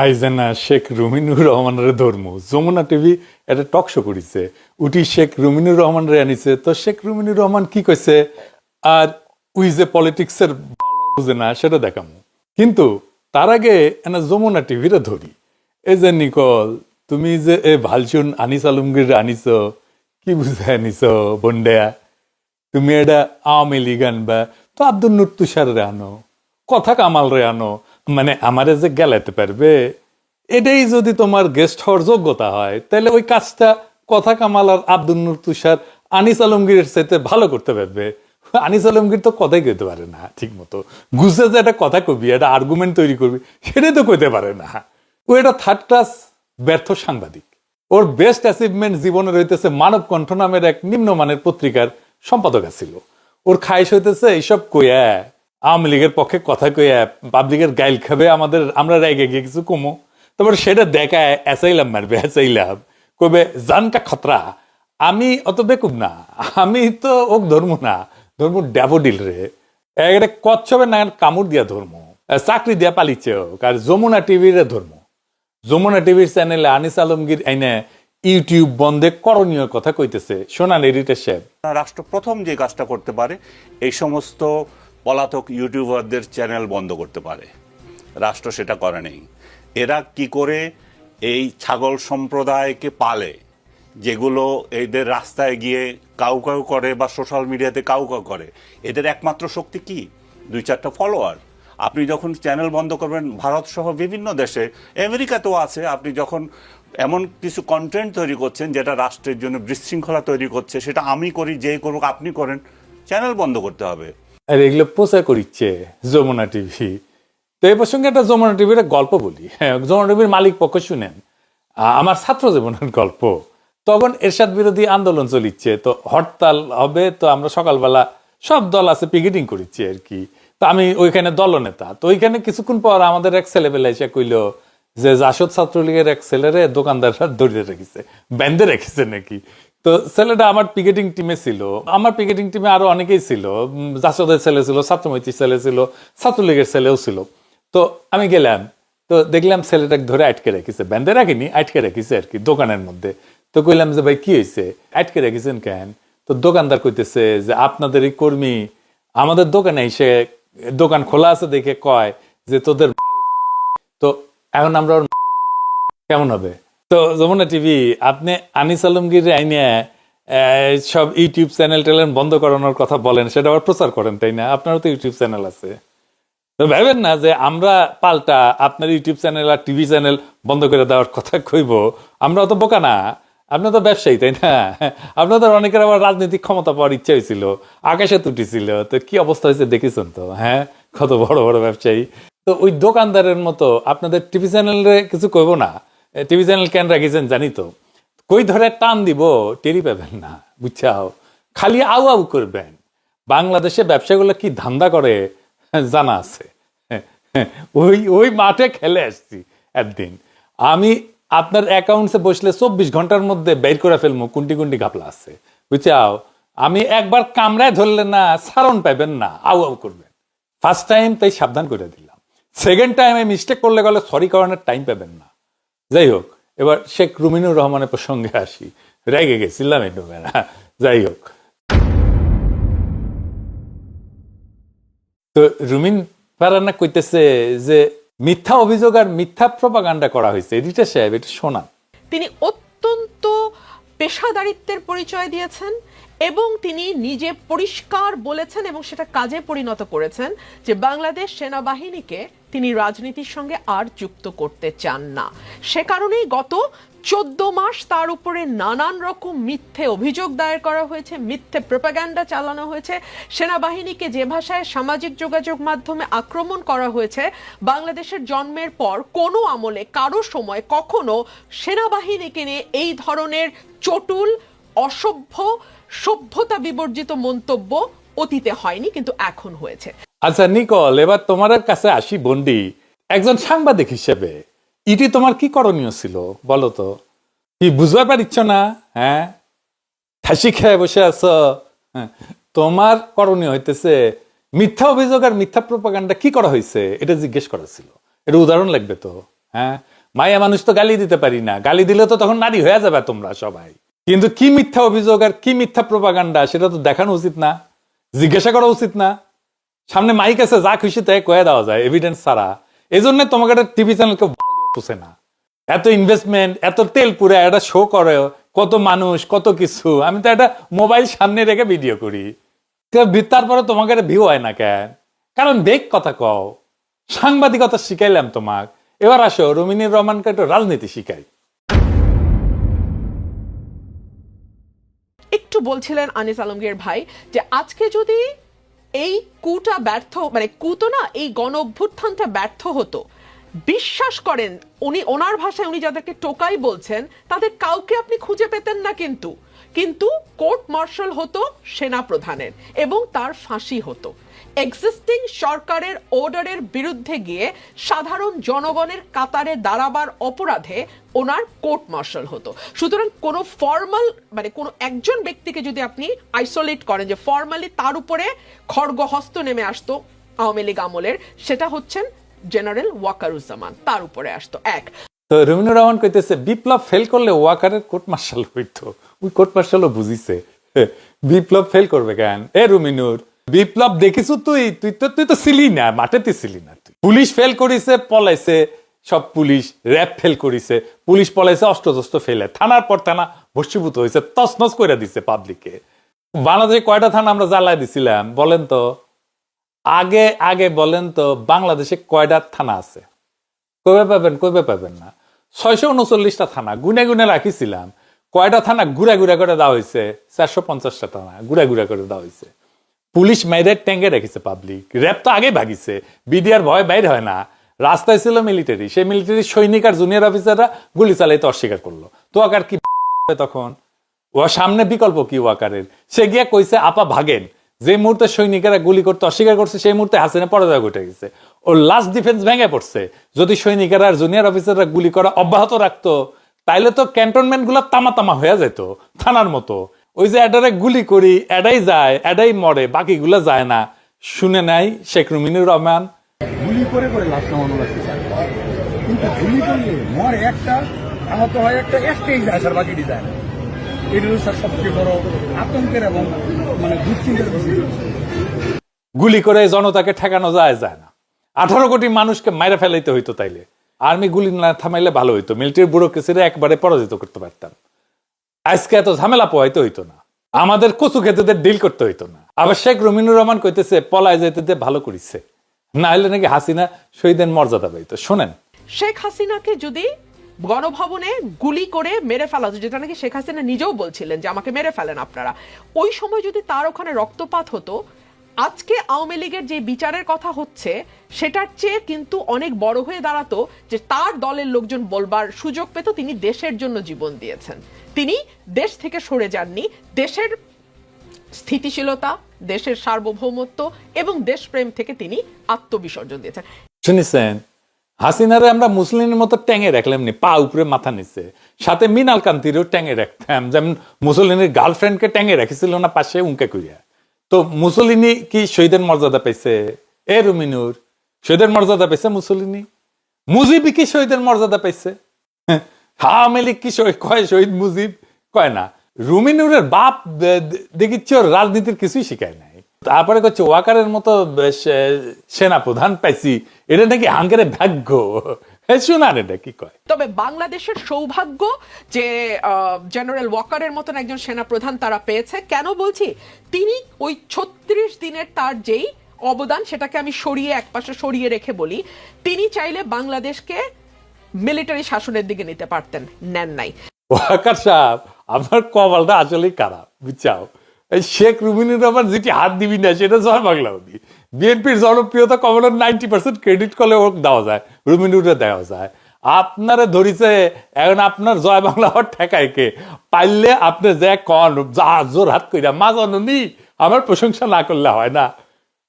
আইজানা শেখ রুমিনুর রহমানের ধর্ম। যমুনা টিভি একটা টক শো করিছে। উটি শেখ রুমিনুর রহমান রে আনিছে। তো শেখ রুমিনুর রহমান কি কইছে? আর উই যে পলিটিক্সের বুঝে না, সেটা দেখাম। কিন্তু তার আগে এনা যমুনা টিভিরে ধরি। এই যে নিকল, তুমি যে এ ভালচুন আনিস আলমগীর আনিছ, কি বুঝে আনিছ বন্ডেয়া? তুমি এটা আওয়ামী লীগ আনবা, তো আব্দুল নুর তুষার রে আনো, কথা কামাল রে আনো মানে আমারে যে গেলাতে পারবে, এটাই যদি তোমার গেস্ট হওয়ার যোগ্যতা হয়, তাহলে ওই কাজটা কথা কামাল আর আব্দুল নুর তুষার আনিস আলমগীরের সাথে ভালো করতে পারবে। আনিস আলমগীর তো কথাই কইতে পারে না, ঠিক মতো। গুছে যে একটা কথা কবি, একটা আর্গুমেন্ট তৈরি করবি, সেটাই তো কইতে পারে না। ও এটা থার্ড ক্লাস ব্যর্থ সাংবাদিক। ওর বেস্ট অ্যাচিভমেন্ট জীবনে রইতেছে মানব কণ্ঠ নামের এক নিম্নমানের পত্রিকার সম্পাদক ছিল ওর খাইশ হইতেছে, এইসব কইয়া আওয়ামী লীগের পক্ষে কথা কইয়া পাবলিকের গাইল খাবে, আমাদের, আমরা রেগে গিয়ে কিছু কমো। তারপর সেটা দেখায় অ্যাসাইলাম মারবে অ্যাসাইলাম কবে জানকা খতরা, আমি অত বেকুব না, আমি তো ওক ধর্ম না, ধর্ম ড্যাভোডিল রে। একটা কচ্ছপের না কামড় দিয়া ধর্ম, চাকরি দিয়া পালিছে হোক আর যমুনা টিভির ধর্ম। যমুনা টিভির চ্যানেলে আনিস আলমগীর আইনে ইউটিউব বন্ধে করণীয় কথা কইতেছে শোনান এডিটার সাহেব। রাষ্ট্র প্রথম যে কাজটা করতে পারে, এই সমস্ত পলাতক ইউটিউবারদের চ্যানেল বন্ধ করতে পারে। রাষ্ট্র সেটা করে নেই। এরা কি করে এই ছাগল সম্প্রদায়কে পালে, যেগুলো এদের রাস্তায় গিয়ে কাউ কাউ করে বা সোশ্যাল মিডিয়াতে কাউ কাউ করে? এদের একমাত্র শক্তি কি? দুই চারটা ফলোয়ার। আপনি যখন চ্যানেল বন্ধ করবেন, ভারত সহ বিভিন্ন দেশে, আমেরিকাতেও আছে, আপনি যখন এমন কিছু কন্টেন্ট তৈরি করছেন যেটা রাষ্ট্রের জন্য বিশৃঙ্খলা তৈরি করছে, সেটা আমি করি, যে করুক, আপনি করেন, চ্যানেল বন্ধ করতে হবে। আর এগুলো প্রচার করিচ্ছে যমুনা টিভি। তো এই প্রসঙ্গে একটা যমুনা টিভির গল্প বলি। হ্যাঁ যমুনা টিভির মালিক পক্ষ শুনেন। আমার ছাত্র জীবনের গল্প। তখন এরশাদ বিরোধী আন্দোলন চলিচ্ছে, তো হরতাল হবে, তো আমরা সকালবেলা সব দল আছে পিকেটিং করিচ্ছি আর কি। তো আমি ওইখানে দলনেতা, তো ওইখানে কিছুক্ষণ পর আমাদের এক ছেলেবেলা এসে কইল যে জাসদ ছাত্রলীগের এক ছেলেরে দোকানদাররা ধরে রেখেছে ব্যান্ডে রেখেছে নাকি। তো ছেলেটা আমার পিকেটিং টিমে ছিল। আমার পিকেটিং টিমে আরও অনেকেই ছিল। জাসদের ছেলে ছিল, ছাত্রমৈত্রীর ছেলে ছিল, ছাত্রলীগের ছেলেও ছিল। তো আমি গেলাম। তো দেখলাম ছেলেটাকে ধরে আটকে রেখেছে। ব্যান্ডে রাখিনি, আটকে রেখেছে আর কি দোকানের মধ্যে। তো কইলাম যে, ভাই, কি হয়েছে আটকে রেখেছেন কেন? তো দোকানদার কইতেছে যে আপনাদের এই কর্মী, আমাদের দোকানে এসে দোকান খোলা আছে দেখে কয় যে, তোদের তো এখন আমরা কেমন হবে? তো যমুনা টিভি, আপনি আনিস আলমগীর আইনে সব ইউটিউব চ্যানেল টেলেন বন্ধ করানোর কথা বলেন, সেটা আবার প্রচার করেন, তাই না? আপনারও তো ইউটিউব চ্যানেল আছে। তো ভাবেন না যে আমরা পাল্টা আপনার ইউটিউব চ্যানেল আর টিভি চ্যানেল বন্ধ করে দেওয়ার কথা কইব, আমরা তো বোকা না। আপনার তো ব্যবসায়ী, তাই না? আপনাদের অনেকের আবার রাজনৈতিক ক্ষমতা পাওয়ার ইচ্ছা হয়েছিল, আকাশে তুটিছিল তো কি অবস্থা হয়েছে দেখেছেন তো হ্যাঁ? কত বড় বড় ব্যবসায়ী। তো ওই দোকানদারের মতো আপনাদের টিভি চ্যানেলে কিছু কইব না টিভি চ্যানেল কেন রাখিছেন জানি তো। কই ধরে টান দিব, টেরি পাবেন না, বুঝছাও? খালি আউ আউ করবেন। বাংলাদেশে ব্যবসাগুলো কি ধান্দা করে, জানা আছে। ওই ওই মাঠে খেলে আসছি একদিন। আমি আপনার অ্যাকাউন্টসে বসলে চব্বিশ ঘণ্টার মধ্যে বের করে ফেলব কোনটি কোনটি ঘাপলা আছে, বুঝছাও? আমি একবার কামড়ায় ধরলে না, সারণ পাবেন না, আউ আউ করবেন। ফার্স্ট টাইম তাই সাবধান করে দিলাম। সেকেন্ড টাইম মিস্টেক করলে গেলে সরি করানোর টাইম পাবেন না। যাই হোক, এবার শেখ রুমিনুর রহমানের প্রসঙ্গে আসি। রেগে গেছিলাম একটু যাই হোক। তো রুমিন ফারানা কইতেছে যে, মিথ্যা অভিযোগ আর মিথ্যা প্রপাগান্ডা করা হয়েছে। এডিটার সাহেব, এটা শোনা তিনি অত্যন্ত পেশাদারিত্বের পরিচয় দিয়েছেন এবং তিনি নিজে পরিষ্কার বলেছেন এবং সেটা কাজে পরিণত করেছেন যে, বাংলাদেশ সেনাবাহিনীকে তিনি রাজনীতির সঙ্গে আর যুক্ত করতে চান না। সে কারণেই গত চোদ্দ মাস তার উপরে নানান রকম মিথ্যে অভিযোগ দায়ের করা হয়েছে, মিথ্যে প্রপাগান্ডা চালানো হয়েছে। সেনাবাহিনীকে যে ভাষায় সামাজিক যোগাযোগ মাধ্যমে আক্রমণ করা হয়েছে, বাংলাদেশের জন্মের পর কোনো আমলে, কারও সময় কখনো সেনাবাহিনীকে নিয়ে এই ধরনের চটুল, অসভ্য, সভ্যতা বিবর্জিত মন্তব্য অতীতে হয়নি, কিন্তু এখন হয়েছে। আচ্ছা নিকল এবার তোমার কাছে আসি বন্ডি। একজন সাংবাদিক হিসেবে। ইটি তোমার কি করণীয় ছিল? বলো তো। কি বুঝবার পারিচ্ছ না? হ্যাঁ? হাসি খেয়ে বসে আছো? হ্যাঁ, তোমার করণীয় হইতেছে মিথ্যা অভিযোগ আর মিথ্যা প্রপাগান্ডা কি করা হয়েছে এটা জিজ্ঞেস করা ছিল। এটা উদাহরণ লাগবে তো। হ্যাঁ? মায়া মানুষ তো গালি দিতে পারি না। গালি দিলে তো তখন নারী হয়ে যাবে তোমরা সবাই। কিন্তু কি মিথ্যা অভিযোগ আর কি মিথ্যা প্রপাগান্ডা সেটা তো দেখানো উচিত না। জিজ্ঞাসা করা উচিত না। সামনে মাইক আছে, যা খুশি তাই কয়ে দেওয়া যায় এভিডেন্স ছাড়া। এই জন্য তোমাকে একটা টিভি চ্যানেলকে পোষে না। এত ইনভেস্টমেন্ট এত তেল পুরে একটা শো করে, কত মানুষ, কত কিছু। আমি তো একটা মোবাইল সামনে রেখে ভিডিও করি। তারপরে তোমাকে একটা ভিউ হয় না কেন? কারণ বেগ কথা কও। সাংবাদিকতা শিখাইলাম তোমাক। এবার আসো, রুমিনীর রহমানকে একটু রাজনীতি শিখাই। একটু বলছিলেন আনিস আলমগীর ভাই যে আজকে যদি এই কুটা ব্যর্থ মানে কুতো না, এই গণ অভ্যুত্থানটা ব্যর্থ হতো। বিশ্বাস করেন, উনি, ওনার ভাষায় উনি যাদেরকে টোকাই বলছেন, তাদের কাউকে আপনি খুঁজে পেতেন না কিন্তু। কিন্তু কোর্ট মার্শাল হতো সেনাপ্রধানের এবং তার ফাঁসি হতো। এক্সিস্টিং সরকারের অর্ডারের বিরুদ্ধে গিয়ে সাধারণ জনগণের কাতারে দাঁড়াবার অপরাধে ওনার কোর্ট মার্শাল হতো। সুতরাং কোনো ফর্মাল মানে কোনো একজন ব্যক্তিকে যদি আপনি আইসোলেট করেন, যে ফর্মালি তার উপরে খড়গহস্ত নেমে আসতো আওয়ামী লীগ আমলের, সেটা হচ্ছেন জেনারেল ওয়াকারুজ্জামান। তার উপরে আসতো। এক। তো রবীন্দ্র রহমান কইতেছে, বিপ্লব ফেল করলে ওয়াকারের কোর্ট মার্শাল হইতো। ওই কোর্ট মার্শালও বুঝিছে। বিপ্লব ফেল করবে কেন? এ রুমিনুর বিপ্লব দেখিছু তুই? তুই তো তুই তো ছিলি না, মাঠে তুই ছিলি না তুই। পুলিশ ফেল করিছে, পলাইছে, সব পুলিশ র্যাব ফেল করিছে। পুলিশ পলাইছে অস্ত্রশস্ত্র ফেলে থানার পর থানা ভস্মীভূত হয়েছে, তছনছ করে দিছে পাবলিকে বাংলাদেশে কয়টা থানা আমরা জ্বালাই দিছিলাম? বলেন তো। আগে আগে বলেন তো, বাংলাদেশে কয়টা থানা আছে? কবে পাবেন কবে পাবেন না। ছয়শো উনচল্লিশটা থানা, গুনে গুনে রাখিছিলাম। কয়টা থানা ঘুরা ঘুরা করে দেওয়া হয়েছে? চারশো পঞ্চাশটা থানা, ঘুরা ঘুরা করে দেওয়া হয়েছে। পুলিশ মেয়েদের ট্যাঙ্গে রেখেছে পাবলিক র্যাব তো আগে ভাগিছে। বিডিআর ভয় বাইর হয় না। রাস্তায় ছিল মিলিটারি সেই মিলিটারি সৈনিক আর জুনিয়র অফিসাররা গুলি চালাইতে অস্বীকার করল। তো আকার কি তখন? ও সামনে বিকল্প কি ওয়াকারের? সে গিয়ে কইছে, আপা, ভাগেন। যে মুহূর্তে সৈনিকেরা গুলি করতে অস্বীকার করছে, সেই মুহূর্তে হাসিনা পরাজয় ঘটে গেছে। ওর লাস্ট ডিফেন্স ভেঙে পড়ছে। যদি সৈনিকেরা আর জুনিয়র অফিসাররা গুলি করা অব্যাহত রাখতো, তাইলে তো ক্যান্টনমেন্টগুলা তামা তামা হয়ে যেত থানার মতো। ওই যে এডারে গুলি করি এডাই যায় এডাই মরে বাকিগুলা যায় না। শুনে নাই শেখ রুমিনুর রহমান। গুলি করে করে লাশ নামানো লাগছে স্যার। কিন্তু গুলি করলে মরে একটা আহত হয় একটা একটাই যায় স্যার বাকিটি যায় না। এটা স্যার সবচেয়ে বড় আতঙ্কের এবং মানে দুশ্চিন্তার বিষয়। গুলি করে জনতাকে ঠেকানো যায় যায় না। আঠারো কোটি মানুষকে মাইরা ফেলাইতে হইতো তাইলে। আর্মি গুলি না থামাইলে ভালো হইতো। মিলিটারি ব্যুরোক্রেসিরা একবারে পরাজিত করতে পারতাম। আজকে এত ঝামেলা পোহাইতে হইতো না। আমাদের কচু খেতেদের ডিল করতে হইতো না। আবার শেখ রমিনুর রহমান কইতেছে, পলায় যেতে ভালো করিছে। না হলে নাকি হাসিনা শহীদের মর্যাদা পাইতো। শোনেন। শেখ হাসিনাকে যদি গণভবনে গুলি করে মেরে ফেলা যেটা নাকি শেখ হাসিনা নিজেও বলছিলেন যে, আমাকে মেরে ফেলেন আপনারা। ওই সময় যদি তার ওখানে রক্তপাত হতো আজকে আওয়ামী লীগের যে বিচারের কথা হচ্ছে, সেটার চেয়ে কিন্তু অনেক বড় হয়ে দাঁড়াতো যে তার দলের লোকজন বলবার সুযোগ পেত, তিনি দেশের জন্য জীবন দিয়েছেন। তিনি দেশ থেকে সরে যাননি। দেশের স্থিতিশীলতা, দেশের সার্বভৌমত্ব এবং দেশপ্রেম থেকে তিনি আত্মবিসর্জন দিয়েছেন। শুনেছেন, হাসিনারে আমরা মুসলিমের মতো ট্যাঙে রাখলাম নি, পা উপরে মাথা নিচে। সাথে মিনাল কান্তিরও ট্যাঙে রাখতাম, যেমন মুসলিনের গার্লফ্রেন্ডকে ট্যাঙে রেখেছিল না পাশে উঙ্কে করিয়া তো মুসলিনি কি শহীদের মর্যাদা পাইছে? এ রুমিনুর, শহীদের মর্যাদা পাইছে মুসলিনি? মুজিবি কি শহীদের মর্যাদা পাইছে? আওয়ামী লীগ কি কয় শহীদ মুজিব? কয় না। রুমিনুরের বাপ দেখিচ্ছি ওর রাজনীতির কিছুই শিখায় নাই। তারপরে করছে ওয়াকারের মতো সেনা প্রধান পাইছি। এটা নাকি হাঙ্গের ভাগ্য। কি কয়? তবে বাংলাদেশের সৌভাগ্য যে জেনারেল ওয়াকারের মতন একজন সেনা প্রধান তারা পেয়েছে। কেন বলছি? তিনি ওই ছত্রিশ দিনের তার যেই অবদান সেটাকে আমি সরিয়ে একপাশে সরিয়ে রেখে বলি তিনি চাইলে বাংলাদেশকে মিলিটারি শাসনের দিকে নিতে পারতেন নেন নাই। ওয়াকার সাহেব আপনার কপালটা আসলেই খারাপ বুঝছাও? এই শেখ রুমিনুর রহমান যেটি হাত দিবি না, সেটা জয় বাংলা হবি বিএনপির জনপ্রিয়তা কমলের নাইনটি পার্সেন্ট ক্রেডিট করলে ওর দেওয়া যায় রুমিনুরে দেওয়া যায়। আপনারে ধরিছে, এখন আপনার জয় বাংলা হওয়ার ঠেকায় কে? পাইলে আপনি যে কন, যা জোর হাত কইরা মা জননী আমার প্রশংসা না করলে হয় না।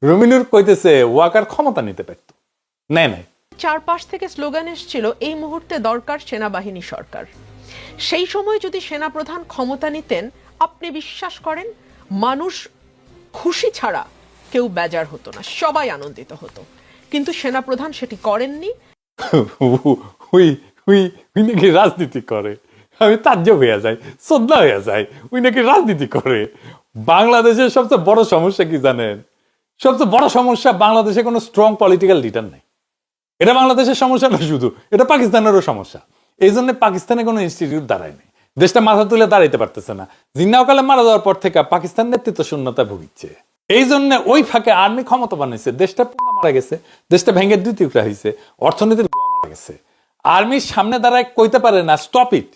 রুমিনুর কইতেছে, ওয়াকার ক্ষমতা নিতে পারত নেয় নাই। চারপাশ থেকে স্লোগান এসেছিল, এই মুহূর্তে দরকার সেনাবাহিনী সরকার। সেই সময় যদি সেনাপ্রধান ক্ষমতা নিতেন, আপনি বিশ্বাস করেন? মানুষ খুশি ছাড়া কেউ বেজার হতো না, সবাই আনন্দিত হতো। কিন্তু সেনাপ্রধান সেটি করেননি। উই নাকি রাজনীতি করে। আমি তাজ্জব হয়ে যাই শ্রদ্ধা হয়ে যায় উই নাকি রাজনীতি করে। বাংলাদেশের সবচেয়ে বড় সমস্যা কি জানেন? সবচেয়ে বড় সমস্যা বাংলাদেশে কোনো স্ট্রং পলিটিক্যাল লিডার নাই। এটা বাংলাদেশের সমস্যা না শুধু, এটা পাকিস্তানেরও সমস্যা। এই জন্য পাকিস্তানে কোনো ইনস্টিটিউট দাঁড়ায় নেই দেশটা মাথা তুলে দাঁড়াইতে পারতেছে না। জিন্নাওকালে মারা যাওয়ার পর থেকে পাকিস্তান নেতৃত্ব শূন্যতা ভুগিচ্ছে এই জন্য ওই ফাঁকে আর্মি ক্ষমতা বানিয়েছে দেশটা মারা গেছে, দেশটা ভেঙে দুই টুকরা হয়েছে অর্থনীতির মারা গেছে। আর্মির সামনে দাঁড়ায় কইতে পারে না স্টপ ইট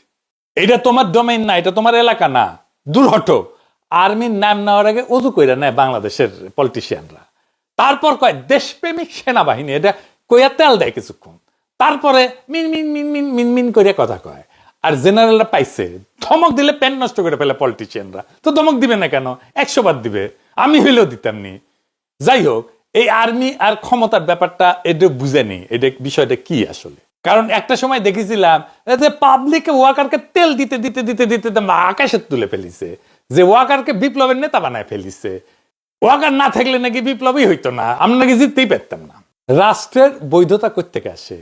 এটা তোমার ডোমেইন না, এটা তোমার এলাকা না। দূর হটো। আর্মির নাম নেওয়ার আগে অজু কইরা নেয় বাংলাদেশের পলিটিশিয়ানরা তারপর কয়, দেশপ্রেমিক সেনাবাহিনী, এটা কইয়া তেল দেয় কিছুক্ষণ। তারপরে মিন মিন মিন মিন মিন মিন করে কথা কয়। আর জেনারেলরা পাইছে। ধমক দিলে প্যান নষ্ট করে ফেলে পলিটিশিয়ানরা তো ধমক দিবে না কেন? একশো বার দিবে। আমি হইলেও দিতাম নি। যাই হোক, এই আর্মি আর ক্ষমতার ব্যাপারটা এটা বুঝেনি এটা বিষয়টা কি আসলে? কারণ একটা সময় দেখেছিলাম যে পাবলিকে ওয়াকারকে তেল দিতে দিতে দিতে দিতে আকাশে তুলে ফেলিছে। যে ওয়াকারকে বিপ্লবের নেতা বানায় ফেলিছে। ওয়াকার না থাকলে নাকি বিপ্লবই হইতো না। আমরা নাকি জিততেই পারতাম না। রাষ্ট্রের বৈধতা থেকে আসে?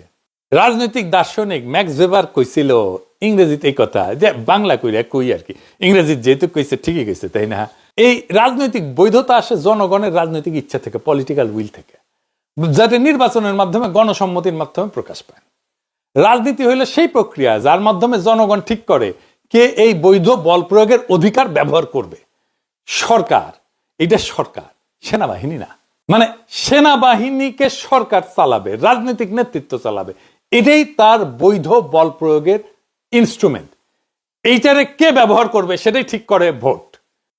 রাজনৈতিক দার্শনিক ম্যাক্স ভেবার কইছিল ইংরেজিতে এই কথা। যে বাংলা কইরা কই আর কি। ইংরেজি যেহেতু কইছে, ঠিকই কইছে, তাই না? এই রাজনৈতিক বৈধতা আসে জনগণের রাজনৈতিক ইচ্ছা থেকে পলিটিক্যাল উইল থেকে। যাতে নির্বাচনের মাধ্যমে, গণসম্মতির মাধ্যমে প্রকাশ পায়। রাজনীতি হইলে সেই প্রক্রিয়া, যার মাধ্যমে জনগণ ঠিক করে কে এই বৈধ বল প্রয়োগের অধিকার ব্যবহার করবে। সরকার, এটা সরকার, সেনাবাহিনী না। মানে সেনাবাহিনীকে সরকার চালাবে, রাজনৈতিক নেতৃত্ব চালাবে। এটাই তার বৈধ বল প্রয়োগের ইনস্ট্রুমেন্ট। এইটারে কে ব্যবহার করবে সেটাই ঠিক করে ভোট।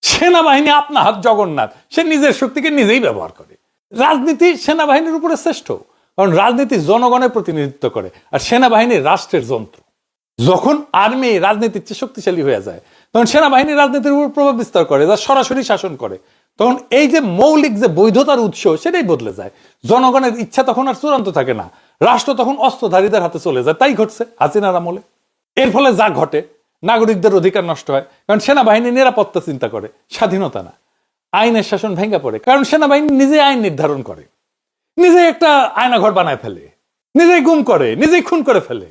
সেনাবাহিনী আপনা হাত জগন্নাথ, সে নিজের শক্তিকে নিজেই ব্যবহার করে। রাজনীতি সেনাবাহিনীর উপরে শ্রেষ্ঠ, কারণ রাজনীতি জনগণের প্রতিনিধিত্ব করে আর সেনাবাহিনী রাষ্ট্রের যন্ত্র। যখন আর্মি রাজনীতির চেয়ে শক্তিশালী হয়ে যায়, তখন সেনাবাহিনী রাজনীতির উপর প্রভাব বিস্তার করে, যা সরাসরি শাসন করে। তখন এই যে মৌলিক যে বৈধতার উৎস, সেটাই বদলে যায়। জনগণের ইচ্ছা তখন আর চূড়ান্ত থাকে না। রাষ্ট্র তখন অস্ত্রধারীদের হাতে চলে যায়। তাই ঘটছে হাসিনার আমলে। এর ফলে যা ঘটে, নাগরিকদের অধিকার নষ্ট হয়, কারণ সেনাবাহিনী নিরাপত্তা চিন্তা করে, স্বাধীনতা না। আইনের শাসন ভেঙে পড়ে, কারণ সেনাবাহিনী নিজে আইন নির্ধারণ করে। নিজে একটা আয়নাঘর বানায় ফেলে, নিজেই গুম করে, নিজেই খুন করে ফেলে।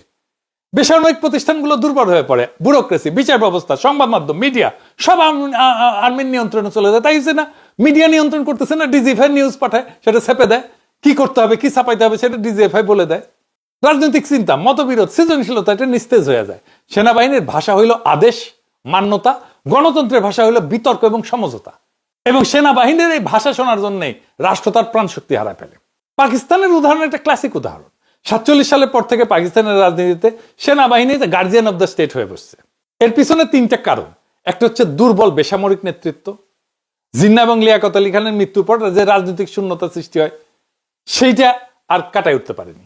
বেসামরিক প্রতিষ্ঠানগুলো দুর্বল হয়ে পড়ে, ব্যুরোক্রেসি, বিচার ব্যবস্থা, সংবাদ মাধ্যম, মিডিয়া, সব আর্মির নিয়ন্ত্রণে চলে যায়। তাই না, মিডিয়া নিয়ন্ত্রণ করতেছে না, ডিজিএফআই নিউজ পাঠায়, সেটা ছেপে দেয়। কি করতে হবে, কি ছাপাইতে হবে, সেটা ডিজিএফআই বলে দেয়। রাজনৈতিক চিন্তা, মতবিরোধ, সৃজনশীলতা, এটা নিস্তেজ হয়ে যায়। সেনাবাহিনীর ভাষা হইল আদেশ, মান্যতা, গণতন্ত্রের ভাষা হইল বিতর্ক এবং সমঝোতা। এবং সেনাবাহিনীর এই ভাষা শোনার জন্যই রাষ্ট্র তার প্রাণ শক্তি হারায় ফেলে। পাকিস্তানের উদাহরণ একটা ক্লাসিক উদাহরণ। সাতচল্লিশ সালের পর থেকে পাকিস্তানের রাজনীতিতে সেনাবাহিনী গার্জিয়ান অব দ্য স্টেট হয়ে বসছে। এর পিছনে তিনটা কারণ। একটা হচ্ছে দুর্বল বেসামরিক নেতৃত্ব। জিন্না এবং লিয়াকত আলী খানের মৃত্যুর পর যে রাজনৈতিক শূন্যতা সৃষ্টি হয়, সেইটা আর কাটাই উঠতে পারেনি।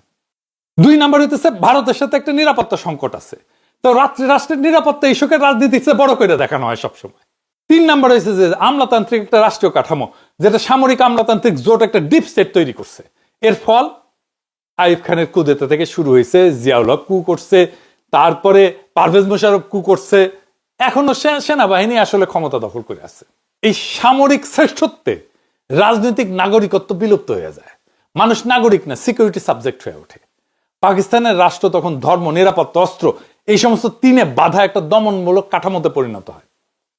দুই নাম্বার হইতেছে ভারতের সাথে একটা নিরাপত্তা সংকট আছে। তো রাত্রে রাষ্ট্রের নিরাপত্তা ইস্যুকে রাজনীতির চেয়ে বড় করে দেখানো হয় সবসময়। তিন নাম্বার হয়েছে যে আমলাতান্ত্রিক একটা রাষ্ট্রীয় কাঠামো, যেটা সামরিক আমলাতান্ত্রিক জোট একটা ডিপ স্টেট তৈরি করছে। এর ফল আইফ খানের কুদেতা থেকে শুরু হয়েছে জিয়াউল কু করছে, তারপরে পারভেজ মোশারফ কু করছে। এখনও সেনাবাহিনী আসলে ক্ষমতা দখল করে আছে। এই সামরিক শ্রেষ্ঠত্বে রাজনৈতিক নাগরিকত্ব বিলুপ্ত হয়ে যায়। মানুষ নাগরিক না সিকিউরিটি সাবজেক্ট হয়ে ওঠে। পাকিস্তানের রাষ্ট্র তখন ধর্ম, নিরাপত্তা, অস্ত্র, এই সমস্ত তিনে বাধা একটা দমনমূলক কাঠামোতে পরিণত হয়।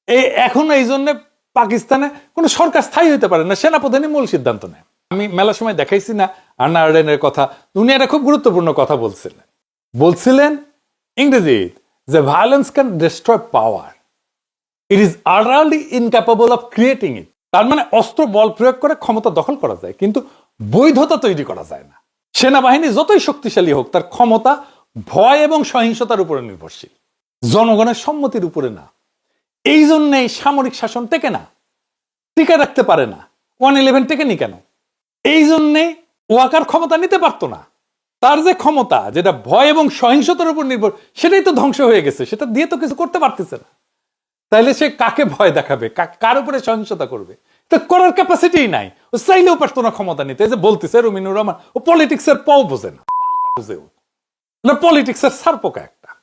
এই এখন এই জন্য পাকিস্তানে কোনো সরকার স্থায়ী হতে পারে না, সেনাপ্রধানই মূল সিদ্ধান্ত নেয়। আমি মেলার সময় দেখাইছি না, আন্না আর্ডেনের কথা। উনি একটা খুব গুরুত্বপূর্ণ কথা বলছিলেন। বলছিলেন, ইংরেজি যে violence can destroy power it is utterly incapable of creating it তার মানে অস্ত্র বল প্রয়োগ করে ক্ষমতা দখল করা যায়, কিন্তু বৈধতা তৈরি করা যায় না। সেনাবাহিনী যতই শক্তিশালী হোক, তার ক্ষমতা, ভয় এবং সহিংসতার উপরে নির্ভরশীল। জনগণের সম্মতির উপরে না। এই জন্যেই সামরিক শাসন টেকে না, টিকে রাখতে পারে না। ওয়ান ইলেভেন টেকেনি কেন? এই জন্যে ওয়াকার ক্ষমতা নিতে পারতো না। তার যে ক্ষমতা, যেটা ভয় এবং সহিংসতার উপর নির্ভর, সেটাই তো ধ্বংস হয়ে গেছে। সেটা দিয়ে তো কিছু করতে পারতেছে না। তাইলে সে কাকে ভয় দেখাবে? কার উপরে সহিংসতা করবে? তো করার ক্যাপাসিটি নাই। ও চাইলেও পারতো না ক্ষমতা নিতে। যে বলতেছে রুমিনুর রহমান, ও পলিটিক্স এর পাও বোঝে না। বুঝে ও। পলিটিক্স এর সারপোকা একটা।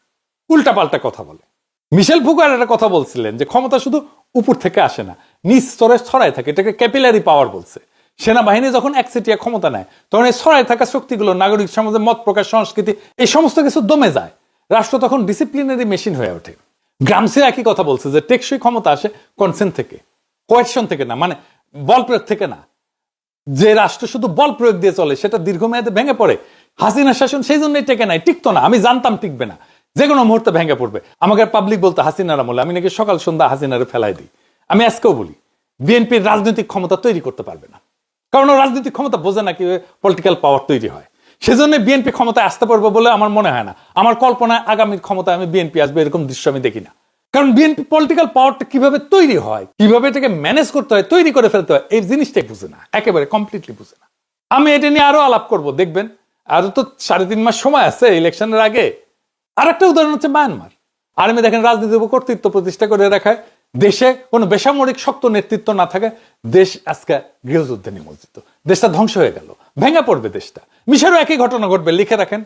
উল্টা পাল্টা কথা বলে। মিশেল ফুকার একটা কথা বলছিলেন যে ক্ষমতা শুধু উপর থেকে আসে না, নিচ স্তরে ছড়ায় থাকে। এটাকে ক্যাপিলারি পাওয়ার বলছে। সেনাবাহিনী যখন একচেটিয়া ক্ষমতা নেয়, তখন এই ছড়াই থাকা শক্তিগুলো, নাগরিক সমাজে মত প্রকাশ, সংস্কৃতি, এই সমস্ত কিছু দমে যায়। রাষ্ট্র তখন ডিসিপ্লিনারি মেশিন হয়ে ওঠে। গ্রামসে একই কথা বলছে যে টেকসই ক্ষমতা আসে কনসেন্ট থেকে। কোয়েশন থেকে না মানে বল প্রয়োগ থেকে না। যে রাষ্ট্র শুধু বল প্রয়োগ দিয়ে চলে, সেটা দীর্ঘমেয়াদে ভেঙে পড়ে। হাসিনা শাসন সেই জন্যই টেকে নাই, টিকতো না, আমি জানতাম টিকবে না। যে কোনো মুহূর্তে ভেঙে পড়বে। আমাকে পাবলিক বলতে হাসিনার আমলে, আমি নাকি সকাল সন্ধ্যা হাসিনারে ফেলাই দিই। আমি আজকেও বলি, বিএনপির রাজনৈতিক ক্ষমতা তৈরি করতে পারবে না। কারণ রাজনৈতিক ক্ষমতা বোঝে না কীভাবে পলিটিক্যাল পাওয়ার তৈরি হয়। সেজন্য বিএনপি ক্ষমতায় আসতে পারবে বলে আমার মনে হয় না। আমার কল্পনায় আগামীর ক্ষমতায় আমি বিএনপি আসবে, এরকম দৃশ্য আমি দেখি না। কারণ বিএনপি পলিটিক্যাল পাওয়ারটা কীভাবে তৈরি হয়, কীভাবে এটাকে ম্যানেজ করতে হয়, তৈরি করে ফেলতে হয়, এই জিনিসটাই বুঝে না। একেবারে কমপ্লিটলি বুঝে না। আমি এটা নিয়ে আরও আলাপ করব, দেখবেন। আরও তো সাড়ে তিন মাস সময় আছে ইলেকশনের আগে। আর একটা উদাহরণ হচ্ছে মায়ানমার আর্মি দেখেন রাজনীতির কর্তৃত্ব প্রতিষ্ঠা করে রাখায় দেশে কোনো বেসামরিক শক্ত নেতৃত্ব না থাকে, দেশ আজকে গৃহযুদ্ধে নিমজ্জিত। দেশটা ধ্বংস হয়ে গেল, ভেঙে পড়বে দেশটা। মিশরও একই ঘটনা ঘটবে, লিখে রাখেন।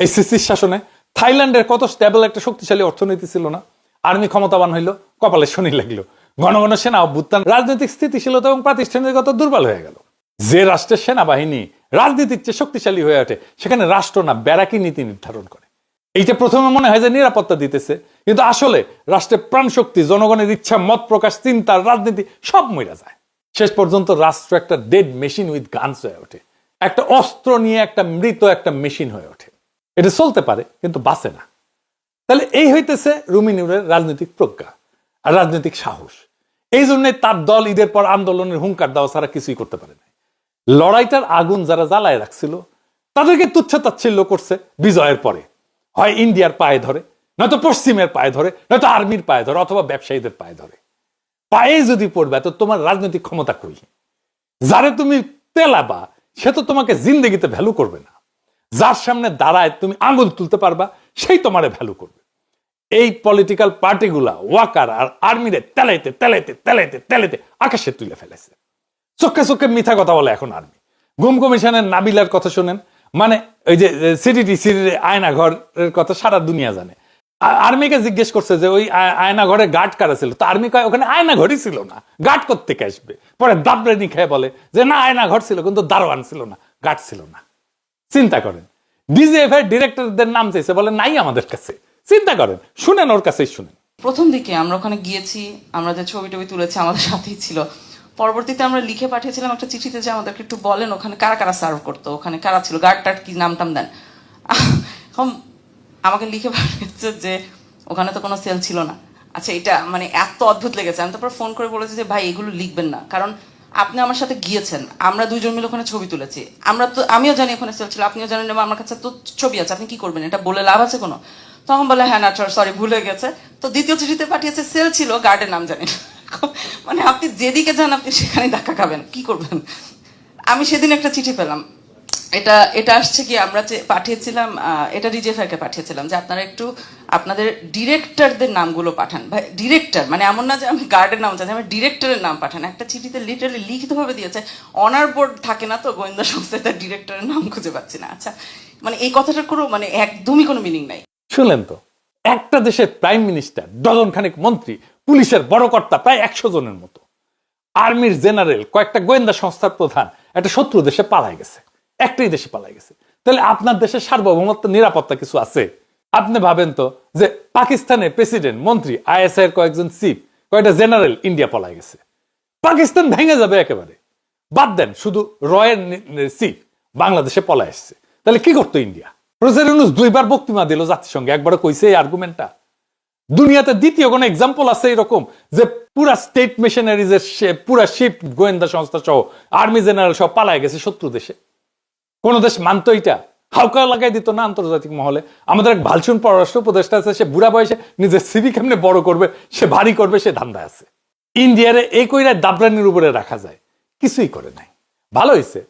এই সিসির শাসনে থাইল্যান্ডের কত স্টেবল একটা শক্তিশালী অর্থনীতি ছিল না। আর্মি ক্ষমতাবান হইল, কপালে শনি লাগল। ঘন ঘন সেনা অভ্যুত্থান, রাজনৈতিক স্থিতিশীলতা এবং প্রাতিষ্ঠানিকতা দুর্বল হয়ে গেল। যে রাষ্ট্রের সেনাবাহিনী রাজনীতির চেয়ে শক্তিশালী হয়ে ওঠে, সেখানে রাষ্ট্র না ব্যারাকি নীতি নির্ধারণ করে। এইটা প্রথমে মনে হয় যে নিরাপত্তা দিতেছে, কিন্তু আসলে রাষ্ট্রের প্রাণশক্তি, জনগণের ইচ্ছা, মত প্রকাশ, চিন্তা, রাজনীতি সব মইরা যায়। শেষ পর্যন্ত রাষ্ট্র একটা ডেড মেশিন উইথ গানস হয়ে ওঠে। একটা অস্ত্র নিয়ে একটা মৃত একটা মেশিন হয়ে ওঠে। এটা চলতে পারে, কিন্তু বাঁচে না। তাহলে এই হইতেছে রুমিনুরের রাজনৈতিক প্রজ্ঞা আর রাজনৈতিক সাহস। এই জন্যই তার দল ঈদের পর আন্দোলনের হুঙ্কার দেওয়া ছাড়া কিছুই করতে পারে না লড়াইটার আগুন যারা জ্বালায় রাখছিল, তাদেরকে তুচ্ছ তাচ্ছিল্য করছে বিজয়ের পরে। হয় ইন্ডিয়ার পায়ে ধরে, নয়তো পশ্চিমের পায়ে ধরে, নয়তো আর্মির পায়ে ধরে, অথবা ব্যবসায়ীদের পায়ে ধরে। পায়ে যদি পড়বে, তো তোমার রাজনৈতিক ক্ষমতা কই? যারে তুমি তেলাবা সে তো তোমাকে জিন্দগিতে ভ্যালু করবে না। যার সামনে দাঁড়ায় তুমি আঙুল তুলতে পারবা সেই তোমারে ভ্যালু করবে। এই পলিটিক্যাল পার্টিগুলা ওয়াকার আর আর্মিরে তেলাইতে তেলাইতে তেলাইতে তেলাইতে আকাশে তুলে ফেলেছে। চোখে চোখে মিথ্যা কথা বলে এখন আর্মি গুম কমিশনের নাবিলার কথা শোনেন। মানে ওই যে সিটিটি সিটির আয়না ঘরের কথা সারা দুনিয়া জানে। আর্মিকে জিজ্ঞেস করছে যে ওই আয়না ঘরে গার্ড কারা ছিল তো আর্মি কয়, ওখানে আয়না ঘরই ছিল না। গার্ড করতে আসবে? পরে দাবরেনি খেয়ে বলে যে, না আয়না ঘর ছিল, কিন্তু দারোয়ান ছিল না। গার্ড ছিল না। চিন্তা করেন। ডিজিএফ ডিরেক্টরদের নাম চাইছে বলে নাই আমাদের কাছে। চিন্তা করেন, শুনেন ওর কাছেই শুনেন। প্রথম দিকে আমরা ওখানে গিয়েছি, আমরা যে ছবি টবি তুলেছি আমাদের সাথেই ছিল। পরবর্তীতে আমরা লিখে পাঠিয়েছিলাম একটা চিঠিতে যে আমাদেরকে একটু বলেন ওখানে কারা কারা সার্ভ করতো, ওখানে কারা ছিল গার্ড টার্ড কি নাম টাম দেন। এখন আমাকে লিখে পাঠিয়েছে যে ওখানে তো কোনো সেল ছিল না। আচ্ছা এটা মানে এত অদ্ভুত লেগেছে। আমি তারপর ফোন করে বলেছি যে, ভাই, এগুলো লিখবেন না। কারণ আপনি আমার সাথে গিয়েছেন, আমরা দুইজন মিলে ওখানে ছবি তুলেছি। আমরা তো, আমিও জানি ওখানে সেল ছিল, আপনিও জানেন আমার কাছে তো ছবি আছে, আপনি কি করবেন? এটা বলে লাভ আছে কোনো? তখন বলে হ্যাঁ না সরি ভুলে গেছে। তো দ্বিতীয় চিঠিতে পাঠিয়েছে, সেল ছিল, গার্ডের নাম জানি মানে আপনি যেদিকে যান, আপনি সেখানে ধাক্কা খাবেন, কি করবেন? আমি সেদিন একটা চিঠি পেলাম। এটা এটা আসছে কি, আমরা পাঠিয়েছিলাম এটা রিজেফারকে পাঠিয়েছিলাম যে আপনারা একটু আপনাদের ডিরেক্টরদের নামগুলো পাঠান। ভাই, ডিরেক্টর মানে এমন না যে আমি গার্ডের নাম চাচ্ছি আমার ডিরেক্টরের নাম পাঠান। একটা চিঠিতে লিটারালি লিখিতভাবে দিয়েছে অনার বোর্ড থাকে না তো, গোয়েন্দা সংস্থায় তার ডিরেক্টরের নাম খুঁজে পাচ্ছি না। আচ্ছা মানে এই কথাটার কোনো মানে একদমই কোনো মিনিং নাই। শুনলেন তো? একটা দেশের প্রাইম মিনিস্টার ডজন খানেক মন্ত্রী, পুলিশের বড় কর্তা, প্রায় একশো জনের মতো। আর্মির জেনারেল কয়েকটা গোয়েন্দা সংস্থার প্রধান, একটা শত্রু দেশে পালায় গেছে। একটাই দেশে পালায় গেছে। তাহলে আপনার দেশের সার্বভৌমত্ব, নিরাপত্তা কিছু আছে? আপনি ভাবেন তো যে পাকিস্তানের প্রেসিডেন্ট, মন্ত্রী আইএসআই এর কয়েকজন চিফ, কয়েকটা জেনারেল ইন্ডিয়া পালায় গেছে। পাকিস্তান ভেঙে যাবে একেবারে। বাদ দেন, শুধু রয়ের চিফ বাংলাদেশে পলায় এসছে তাহলে কি করতো ইন্ডিয়া? ইউনুস দুইবার বক্তৃতা দিল জাতিসংঘে একবারও কইছে এই আর্গুমেন্টটা দুনিয়াতে দ্বিতীয় কোন এক্সাম্পল আছে এরকম যে পুরা স্টেট মেশিনারিজের পুরা শিপ গোয়েন্দা সংস্থা সহ আর্মি জেনারেল সহ পালায় গেছে শত্রু দেশে। কোন দেশ মানতো এটা হালকা লাগাই দিত না আন্তর্জাতিক মহলে। আমাদের এক ভালচুন পররাষ্ট্র উপদেষ্টা আছে, সে বুড়া বয়সে নিজের সিভি কেমনে বড় করবে, সে ভারী করবে, সে ধান্দা আছে। ইন্ডিয়ারে এই কইরা দাবরানির উপরে রাখা যায়। কিছুই করে নাই। ভালো হয়েছে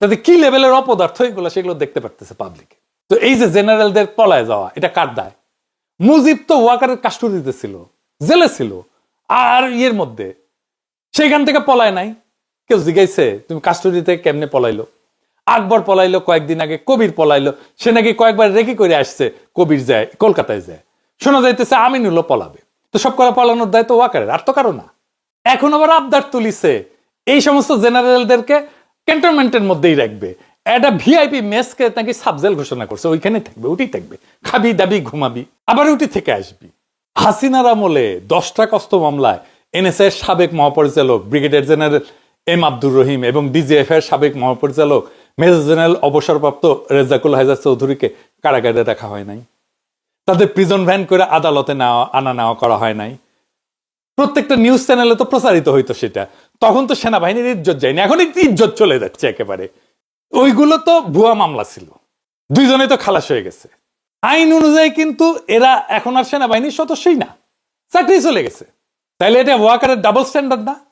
তাতে কি লেভেলের অপদার্থ এগুলো সেগুলো দেখতে পারতেছে পাবলিকে তো এই যে জেনারেলদের পলায় যাওয়া, এটা কার দায়? মুজিব তো ওয়াকারের কাস্টডিতে ছিল, জেলে ছিল, আর ইয়ের মধ্যে। সেখান থেকে পলায় নাই। কেউ জিজ্ঞাইছে তুমি কাস্টডিতে কেমনে পলাইলো? আকবর পলাইলো, কয়েকদিন আগে কবির পলাইলো। সে নাকি কয়েকবার রেখে করে আসছে, কবির যায়, কলকাতায় যায়। শোনা যাইতেছে আমিনুল্লাহ পলাবে। তো সব করা পালানোর দায়িত্ব ওয়াকারের, আর তো কারও না। এখন আবার আবদার তুলিছে। এই সমস্ত জেনারেলদেরকে ক্যান্টনমেন্টের মধ্যেই রাখবে। একটা ভিআইপি মেসকে নাকি সাবজেল ঘোষণা করছে ওইখানে থাকবে ওটি থাকবে। খাবি, দাবি, ঘুমাবি, আবার উঠি থেকে আসবি। হাসিনার আমলে দশটা কষ্ট মামলায় এনএসএ সাবেক মহাপরিচালক, brigadier general M Abdur Rahim এবং ডিজিএফ এর সাবেক মহাপরিচালক মেজর জেনারেল অবসরপ্রাপ্ত রেজাকুল হায়দার চৌধুরীকে কারাগারে রাখা হয় নাই। তাদের প্রিজন ভ্যান করে আদালতে নেওয়া, আনা নেওয়া করা হয় নাই। প্রত্যেকটা নিউজ চ্যানেলে তো প্রচারিত হইতো সেটা। তখন তো সেনাবাহিনীর ইজ্জত যায়নি। এখন একটু ইজ্জত চলে যাচ্ছে একেবারে। ওইগুলো তো ভুয়া মামলা ছিল। দুইজনে তো খালাস হয়ে গেছে। আইন অনুযায়ী কিন্তু এরা এখন আর সেনাবাহিনীর সদস্যই না। চাকরি চলে গেছে। তাইলে এটা ওয়াকারের ডাবল স্ট্যান্ডার্ড না?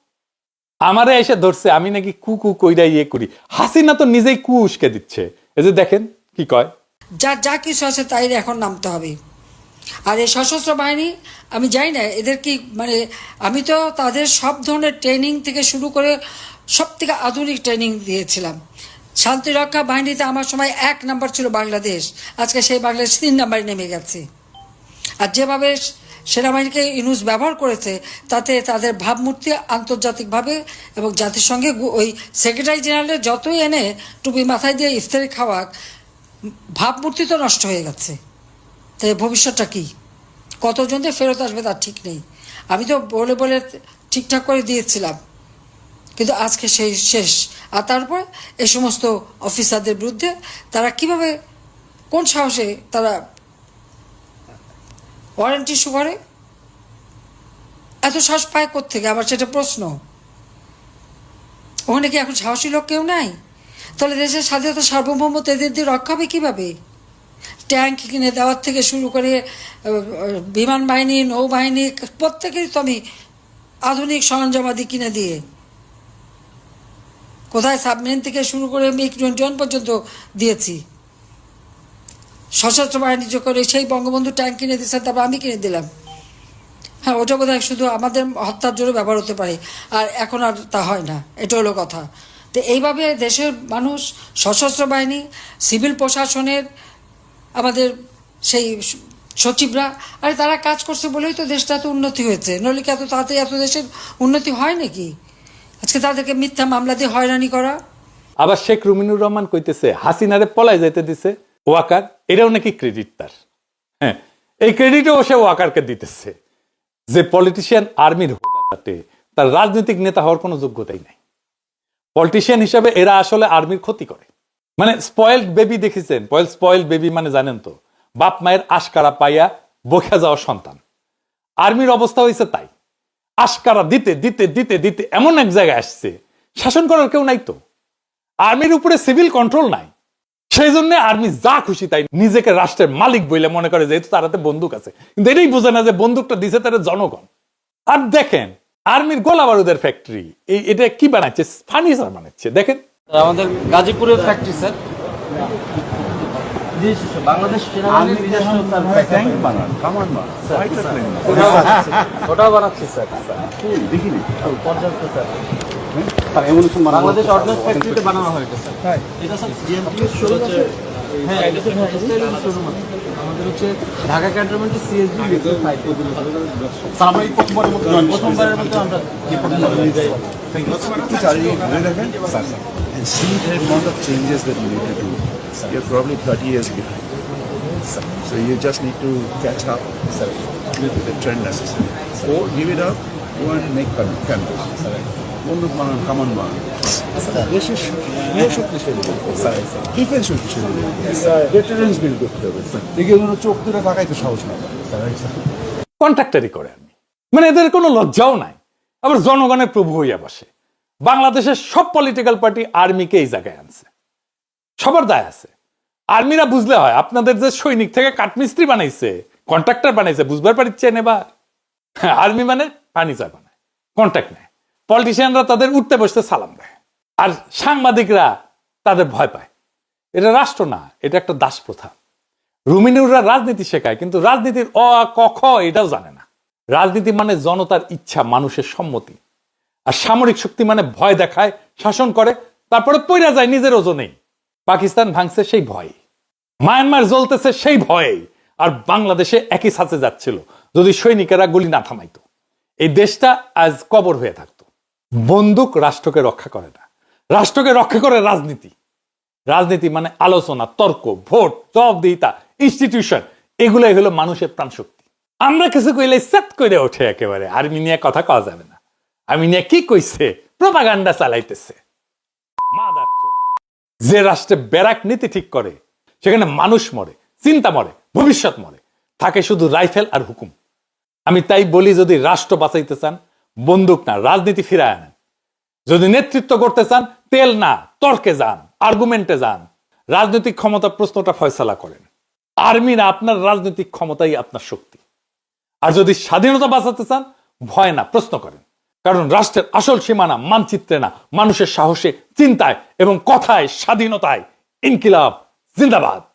আমারে এসে ধরছে, আমি নাকি কু কু কইরা ইয়ে করি। হাসিনা তো নিজেই কু উস্কে দিচ্ছে। এই যে দেখেন কি কয়। যা যা কিছু আছে তাই এখন নামতে হবে। আর এই সশস্ত্র বাহিনী, আমি জানি না, এদের কি মানে আমি তো তাদের সব ধরনের ট্রেনিং থেকে শুরু করে সব থেকে আধুনিক ট্রেনিং দিয়েছিলাম। শান্তিরক্ষা বাহিনীতে আমার সময় এক নাম্বার ছিল বাংলাদেশ। আজকে সেই বাংলাদেশ তিন নাম্বারে নেমে গেছে। আর যেভাবে সেনাবাহিনীকে ইউনুস ব্যবহার করেছে, তাতে তাদের ভাবমূর্তি আন্তর্জাতিকভাবে এবং জাতিসংঘে ওই সেক্রেটারি জেনারেলের যতই এনে টুপি মাথায় দিয়ে ইফতারি খাওয়াক, ভাবমূর্তি তো নষ্ট হয়ে গেছে। তাই ভবিষ্যৎটা কী? কতজন যে ফেরত আসবে তার ঠিক নেই। আমি তো বলে বলে ঠিকঠাক করে দিয়েছিলাম, কিন্তু আজকে সেই শেষ। আর তারপর এই সমস্ত অফিসারদের বিরুদ্ধে তারা কীভাবে, কোন সাহসে তারা ওয়ারেন্ট করে এত সাহস পায় থেকে আবার সেটা প্রশ্ন। ওখানে কি এখন সাহসী লোক কেউ নাই? তাহলে দেশের স্বাধীনতা সার্বভৌমত্ব এদের দিয়ে রক্ষা হবে কীভাবে? ট্যাঙ্ক কিনে দেওয়ার থেকে শুরু করে বিমান বাহিনী, নৌবাহিনী, প্রত্যেকেরই তো আমি আধুনিক সরঞ্জামাদি কিনে দিয়ে। কোথায় সাবমেরিন থেকে শুরু করে মিগ টোয়েন্টি ওয়ান পর্যন্ত দিয়েছি। সশস্ত্র বাহিনী যে করে, সেই বঙ্গবন্ধু ট্যাঙ্ক কিনে দিয়েছেন তারপর আমি কিনে দিলাম। হ্যাঁ ওটা বোধহয় শুধু আমাদের হত্যার জন্য ব্যবহার হতে পারে, আর এখন আর তা হয় না, এটা হলো কথা। তো এইভাবে দেশের মানুষ, সশস্ত্র বাহিনী, সিভিল প্রশাসনের আমাদের সেই সচিবরা, আরে তারা কাজ করছে বলেই তো দেশটা এত উন্নতি হয়েছে, নইলে কি এত তাড়াতাড়ি এত দেশের উন্নতি হয় নাকি? আজকে তাদেরকে মিথ্যা মামলা দিয়ে হয়রানি করা। আবার শেখ রুমিনুর রহমান কইতেছে, হাসিনারে পলায় যাইতে দিছে, ওয়াকার। এটাও নাকি ক্রেডিট তার। হ্যাঁ এই ক্রেডিটও সে ওয়াকারকে দিতেছে যে পলিটিশিয়ান আর্মির হোকাতে তার রাজনৈতিক নেতা হওয়ার কোনো যোগ্যতাই নাই। পলিটিশিয়ান হিসাবে এরা আসলে আর্মির ক্ষতি করে। মানে স্পয়েলড বেবি দেখেছেন? স্পয়েলড বেবি মানে জানেন তো, বাপ মায়ের আশকারা পাইয়া বখা যাওয়া সন্তান। আর্মির অবস্থা হয়েছে তাই। আশকারা দিতে দিতে দিতে দিতে এমন এক জায়গায় আসছে। শাসন করার কেউ নাই তো। আর্মির উপরে সিভিল কন্ট্রোল নাই। সেই জন্য আর্মি যা খুশি তাই নিজেকে রাষ্ট্রের মালিক বলে মনে করে যেহেতু তার হাতে বন্দুক আছে। কিন্তু এটাই বোঝে না যে বন্দুকটা দিছে তারা জনগণ। আর দেখেন আর্মির গোলা বারুদের ফ্যাক্টরি এই এটা কি বানাচ্ছে? ফার্নিচার বানাচ্ছে। দেখেন। আমাদের গাজীপুরের ফ্যাক্টরি স্যার বাংলাদেশ ওটাও বানাচ্ছি স্যার দেখিনি। পর্যাপ্ত স্যার এমন বাংলাদেশ অর্ডিন্যান্স ফ্যাক্টরিতে বানানো হয়েছে স্যার এটা স্যার জিএমপি হচ্ছে হ্যাঁ এটা তো হ্যাঁ স্টাইলিশ শোরুম আছে আমাদের হচ্ছে ঢাকা ক্যান্টনমেন্টে সিএসডি লিখে ফাইট করে স্যার আমরা এই প্রথমবারের মতো join করছি। প্রথমবারের মতো আমরা এই প্রথমবার যাই একটু চারিদিকে ঘুরে দেখেন and see the amount of changes that you need to do. You're probably 30 years behind. So you just need to catch up with the trend necessary. Or give it up, go and make campus. বন্দুক কামান বানান দেশের defence শক্তিশালী। Veterans build করতে হবে। দেখে ওগুলো চোখ ধরে তাকাইতে সাহস না। কন্ট্রাক্টারি করে আর্মি মানে এদের কোনো লজ্জাও নাই। আবার জনগণের প্রভু হইয়া বসে। বাংলাদেশের সব পলিটিক্যাল পার্টি আর্মিকে এই জায়গায় আনছে। সবার দায় আছে। আর্মিরা বুঝলে হয় আপনাদের যে সৈনিক থেকে কাঠমিস্ত্রি বানাইছে কন্ট্রাক্টর বানাইছে বুঝবার পারছেন এবার। হ্যাঁ, আর্মি মানে ফার্নিচার বানায়। কন্ট্রাক্ট নেয়। পলিটিশিয়ানরা তাদের উঠতে বসতে সালাম দেয়। আর সাংবাদিকরা তাদের ভয় পায়। এটা রাষ্ট্র না এটা একটা দাস প্রথা রুমিনুররা রাজনীতি শেখায় কিন্তু রাজনীতির অ আ, ক খ এটাও জানে না। রাজনীতি মানে জনতার ইচ্ছা মানুষের সম্মতি। আর সামরিক শক্তি মানে ভয় দেখায় শাসন করে তারপরে পইরা যায় নিজের ওজনেই। পাকিস্তান ভাঙছে সেই ভয়ে। মায়ানমার জ্বলতেছে সেই ভয়ে। আর বাংলাদেশে একই সাথে যাচ্ছিল যদি সৈনিকেরা গুলি না থামাইতো। এই দেশটা আজ কবর হয়ে থাকতো। বন্দুক রাষ্ট্রকে রক্ষা করে না। রাষ্ট্রকে রক্ষা করে রাজনীতি। রাজনীতি মানে আলোচনা, তর্ক, ভোট জবাবদিহিতা ইনস্টিটিউশন এগুলোই হলো মানুষের প্রাণশক্তি। আমরা কিছু কইলে সেট করে ওঠে একেবারে আর্মি নিয়ে কথা কওয়া যাবে না। আর্মি নিয়ে কি কইছে? প্রপাগান্ডা চালাইতেছে। যে রাষ্ট্রে ব্যারাক নীতি ঠিক করে, সেখানে মানুষ মরে, চিন্তা মরে, ভবিষ্যৎ মরে, থাকে শুধু রাইফেল আর হুকুম। আমি তাই বলি, যদি রাষ্ট্র বাঁচাইতে চান বন্দুক না, রাজনীতি ফিরায় আনেন। যদি নেতৃত্ব করতে চান, তেল না, তর্কে যান আর্গুমেন্টে যান, রাজনৈতিক ক্ষমতা প্রশ্নটা ফয়সলা করেন। আর্মি না, আপনার রাজনৈতিক ক্ষমতাই আপনার শক্তি। আর যদি স্বাধীনতা বাঁচাতে চান, ভয় না, প্রশ্ন করেন। কারণ রাষ্ট্রের আসল সীমানা মানচিত্রে না, মানুষের সাহসে, চিন্তায় এবং কথায়, স্বাধীনতায় ইনকিলাব, জিন্দাবাদ।